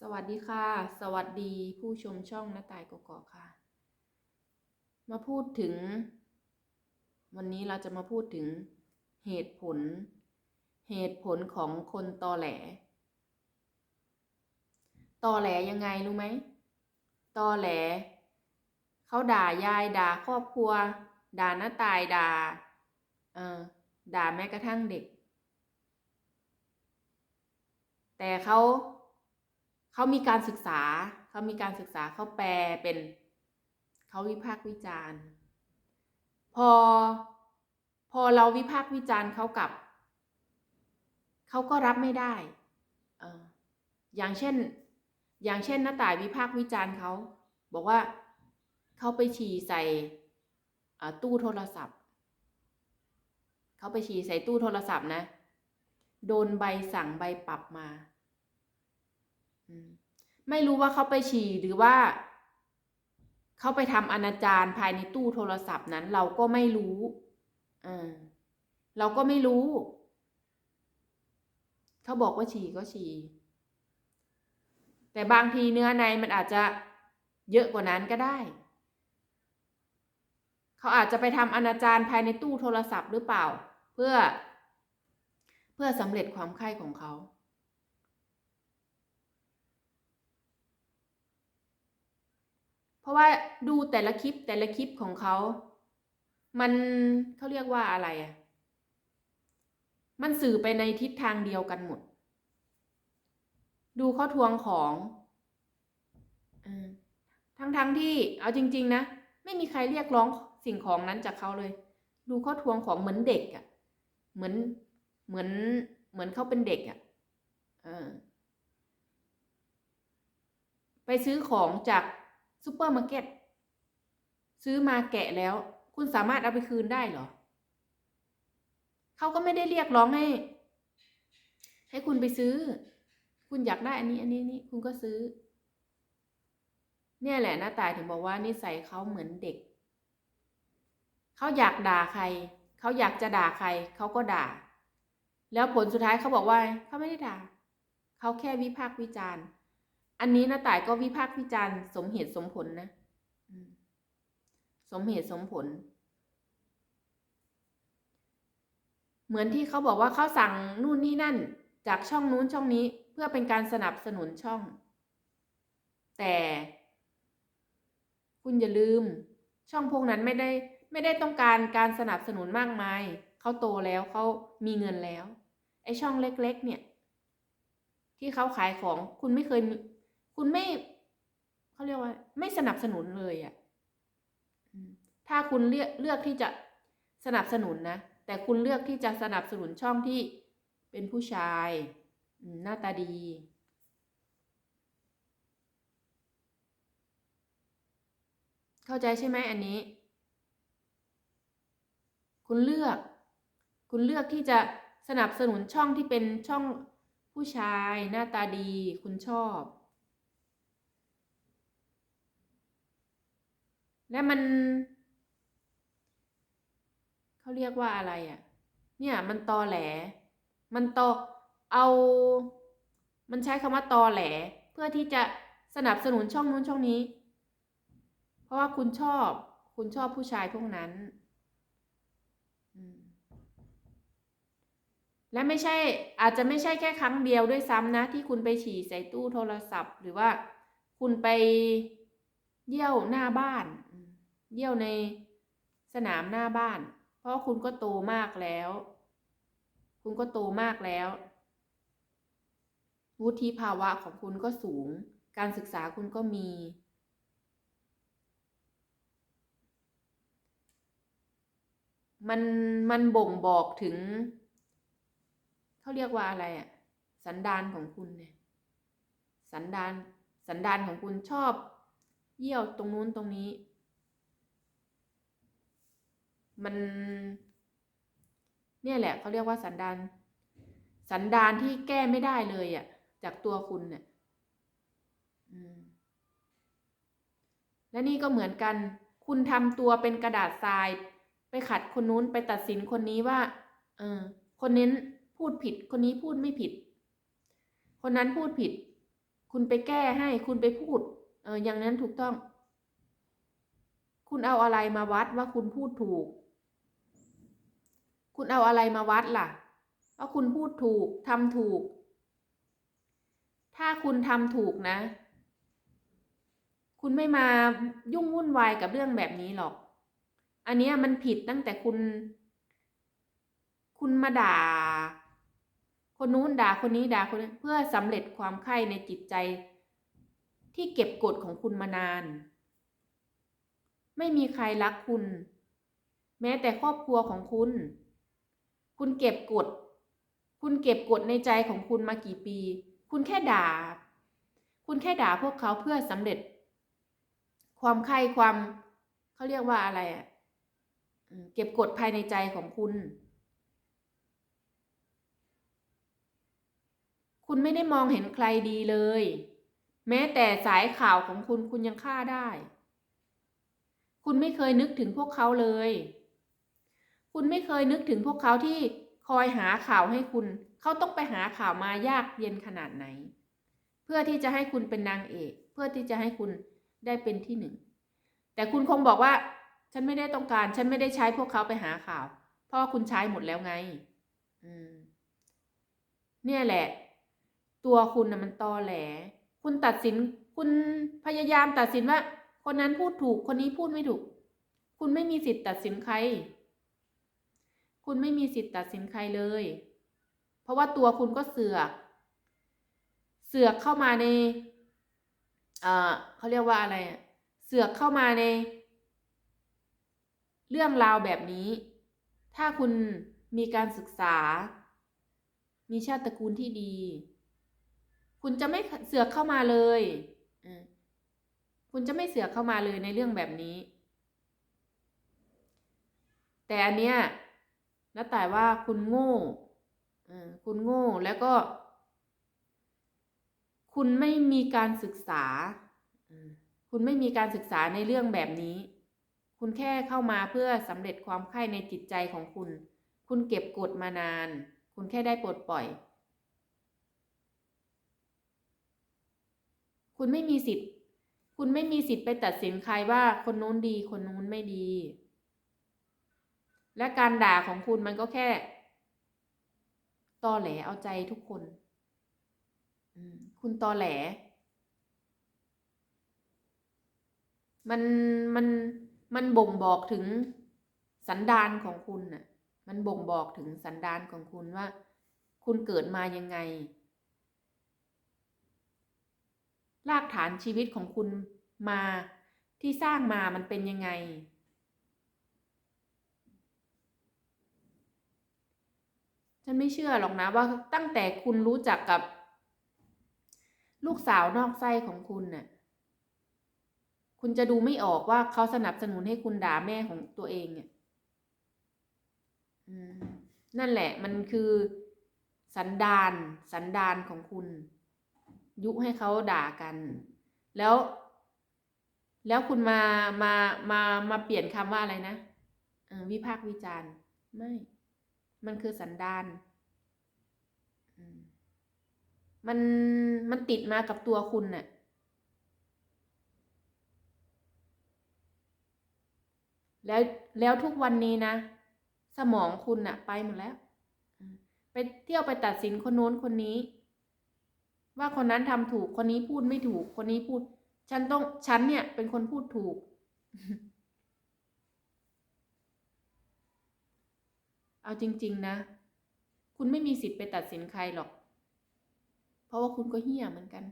สวัสดีค่ะ สวัสดีผู้ชมช่องน้าตายกกอกค่ะ มาพูดถึง วันนี้เราจะมาพูดถึงเหตุผล เหตุผลของคนตอแหล ตอแหลยังไงรู้ไหมตอแหลเขาด่ายายด่าครอบครัว ด่าน้าตายด่าเออด่าแม้กระทั่งเด็ก แต่เขา เขามีการศึกษา เขามีการศึกษาเขาแปลเป็นเขาวิพากษ์วิจารณ์ พอพอเราวิพากษ์วิจารณ์เขากับเขาก็รับไม่ได้เอออย่างเช่น อย่างเช่นน้าต่ายวิพากษ์วิจารณ์เขาบอกว่าเขาไปฉี่ใส่ตู้โทรศัพท์ เขาไปฉี่ใส่ตู้โทรศัพท์นะ โดนใบสั่งใบปรับมา ไม่รู้ว่าเขาไปฉี่หรือว่าเขาไปทำอนาจารภายในตู้โทรศัพท์นั้น เราก็ไม่รู้เออเราก็ไม่รู้ เขาบอกว่าฉี่ก็ฉี่แต่บางทีเนื้อในมันอาจจะเยอะกว่านั้นก็ได้ เขาอาจจะไปทำอนาจารภายในตู้โทรศัพท์หรือเปล่า เพื่อ เพื่อสำเร็จความใคร่ของเขา เพราะว่าดูแต่ละคลิปแต่ละคลิปของเขา มันเขาเรียกว่าอะไรอะ่ะ มันสื่อไปในทิศทางเดียวกันหมด ดูเขาทวงของอทั้งๆทที่เอาจริง ๆ นะ ไม่มีใครเรียกร้องสิ่งของนั้นจากเขาเลย ดูเขาทวงของเหมือนเด็กอะ่ะ เหมือนเหมือนเหมือนเขาเป็นเด็กอะ่ะไปซื้อของจาก ซูเปอร์มาร์เก็ตซื้อมาแกะแล้ว คุณสามารถเอาไปคืนได้เหรอเขาก็ไม่ได้เรียกร้องให้ ให้คุณไปซื้อ คุณอยากได้อันนี้ อันนี้นี่คุณก็ซื้อ เนี่ยแหละน้าตายถึงบอกว่านิสัยเขาเหมือนเด็กเขาอยากด่าใครเขาอยากจะด่าใครเขาก็ด่า แล้วผลสุดท้ายเขาบอกว่าเขาไม่ได้ด่าเขาแค่วิพากษ์วิจารณ์ อันนี้น้าต่ายก็วิพากษ์วิจารณ์สมเหตุสมผลนะสมเหตุสมผล เหมือนที่เขาบอกว่าเขาสั่งนู่นนี่นั่น จากช่องนู้นช่องนี้เพื่อเป็นการสนับสนุนช่อง แต่ คุณอย่าลืม ช่องพวกนั้นไม่ได้ ไม่ได้ต้องการการสนับสนุนมากมายเขาโตแล้วเขามีเงินแล้ว ไอช่องเล็ก ๆ เนี่ย ที่เขาขายของคุณไม่เคย คุณไม่เขาเรียกว่า ไม่สนับสนุนเลยอะ่ะถ้าคุณเลือกเลือกที่จะสนับสนุนนะ แต่คุณเลือกที่จะสนับสนุนช่องที่เป็นผู้ชายหน้าตาดี เข้าใจใช่ไหมอันนี้ คุณเลือก คุณเลือกที่จะสนับสนุนช่องที่เป็นช่องผู้ชายหน้าตาดี คุณชอบ และมัน เขาเรียกว่าอะไรอะ่ะ เนี่ยมันตอแหล มันตอเอา มันใช้คำว่าตอแหล เพื่อที่จะสนับสนุนช่องนู้นช่องนี้ เพราะว่าคุณชอบ คุณชอบผู้ชายพวกนั้นและไม่ใช่อาจจะไม่ใช่แค่ครั้งเดียวด้วยซ้ำนะ ที่คุณไปฉี่ใส่ตู้โทรศัพท์ หรือว่าคุณไปเยี่ยวหน้าบ้าน เยี่ยวในสนามหน้าบ้าน เพราะคุณก็โตมากแล้ว คุณก็โตมากแล้ว วุฒิภาวะของคุณก็สูง การศึกษาคุณก็มี มันมันบ่งบอกถึง เขาเรียกว่าอะไรอะสันดานของคุณเนี่ย สันดานสันดานของคุณชอบ เยี่ยวตรงนู้นตรงนี้ มัน เนี่ยแหละเขาเรียกว่าสันดานสันดานที่แก้ไม่ได้เลยอะจากตัวคุณเนี่ยและนี่ก็เหมือนกัน คุณทำตัวเป็นกระดาษทราย ไปขัดคนนู้นไปตัดสินคนนี้ว่า เออ คนนี้พูดผิด คนนี้พูดไม่ผิด คนนั้นพูดผิด คุณไปแก้ให้คุณไปพูด เออ อย่างนั้นถูกต้อง คุณเอาอะไรมาวัดว่าคุณพูดถูก คุณเอาอะไรมาวัดล่ะว่าคุณพูดถูกทำถูก ถ้าคุณทำถูกนะ คุณไม่มายุ่งวุ่นวายกับเรื่องแบบนี้หรอก อันนี้มันผิดตั้งแต่คุณ คุณมาด่า คนนู้นด่าคนนี้ด่าคนนี้เพื่อสำเร็จความใคร่ในจิตใจ ที่เก็บกดของคุณมานาน ไม่มีใครรักคุณ แม้แต่ครอบครัวของคุณ คุณเก็บกด คุณเก็บกดในใจของคุณมากี่ปี คุณแค่ด่า คุณแค่ด่าพวกเขาเพื่อสำเร็จ ความใคร่ความเขาเรียกว่าอะไรอะเก็บกดภายในใจของคุณ คุณไม่ได้มองเห็นใครดีเลย แม้แต่สายข่าวของคุณคุณยังฆ่าได้ คุณไม่เคยนึกถึงพวกเขาเลย คุณไม่เคยนึกถึงพวกเขาที่คอยหาข่าวให้คุณ เขาต้องไปหาข่าวมายากเย็นขนาดไหน เพื่อที่จะให้คุณเป็นนางเอก เพื่อที่จะให้คุณได้เป็นที่หนึ่ง แต่คุณคงบอกว่า ฉันไม่ได้ต้องการ ฉันไม่ได้ใช้พวกเขาไปหาข่าวเพราะว่าคุณใช้หมดแล้วไง อืม เนี่ยแหละ ตัวคุณนะมันตอแหล คุณตัดสิน คุณพยายามตัดสินว่า คนนั้นพูดถูก คนนี้พูดไม่ถูก คุณไม่มีสิทธิ์ตัดสินใคร คุณไม่มีสิทธิ์ตัดสินใครเลย เพราะว่าตัวคุณก็เสือก เสือกเข้ามาใน เอ่อเขาเรียกว่าอะไร เสือกเข้ามาใน เรื่องราวแบบนี้ ถ้าคุณมีการศึกษา มีชาติตระกูลที่ดี คุณจะไม่เสือกเข้ามาเลยคุณจะไม่เสือกเข้ามาเลยในเรื่องแบบนี้ แต่อันเนี้ย แล้วแต่ว่าคุณโง่คุณโง่แล้วก็ คุณไม่มีการศึกษา คุณไม่มีการศึกษาในเรื่องแบบนี้ คุณแค่เข้ามาเพื่อสำเร็จความใคร่ในจิตใจของคุณ คุณเก็บกดมานาน คุณแค่ได้ปลดปล่อย คุณไม่มีสิทธิ์ คุณไม่มีสิทธิ์ไปตัดสินใครว่าคนนู้นดี คนนู้นไม่ดี และการด่าของคุณมันก็แค่ตอแหลเอาใจทุกคน คุณตอแหล มันมันมันบ่งบอกถึงสันดานของคุณน่ะ มันบ่งบอกถึงสันดานของคุณว่า คุณเกิดมายังไง รากฐานชีวิตของคุณมาที่สร้างมามันเป็นยังไง ฉันไม่เชื่อหรอกนะว่าตั้งแต่คุณรู้จักกับ ลูกสาวนอกไส้ของคุณน่ะ คุณจะดูไม่ออกว่าเขาสนับสนุนให้คุณด่าแม่ของตัวเองเนี่ยนั่นแหละ มันคือสันดานสันดานของคุณ ยุให้เขาด่ากัน แล้ว แล้วคุณมามามามาเปลี่ยนคำว่าอะไรนะวิพากษ์วิจารณ์ไม่ มันคือสันดานมันมันติดมากับตัวคุณน่ะ แล้วแล้วทุกวันนี้นะ สมองคุณน่ะ ไปหมดแล้ว ไปเที่ยวไปตัดสินคนโน้นคนนี้ ว่าคนนั้นทำถูกคนนี้พูดไม่ถูก คนนี้พูด ฉันต้องฉันเนี่ย เป็นคนพูดถูก เอาจริง ๆ นะ คุณไม่มีสิทธิ์ไปตัดสินใครหรอก เพราะว่าคุณก็เหี้ยเหมือนกัน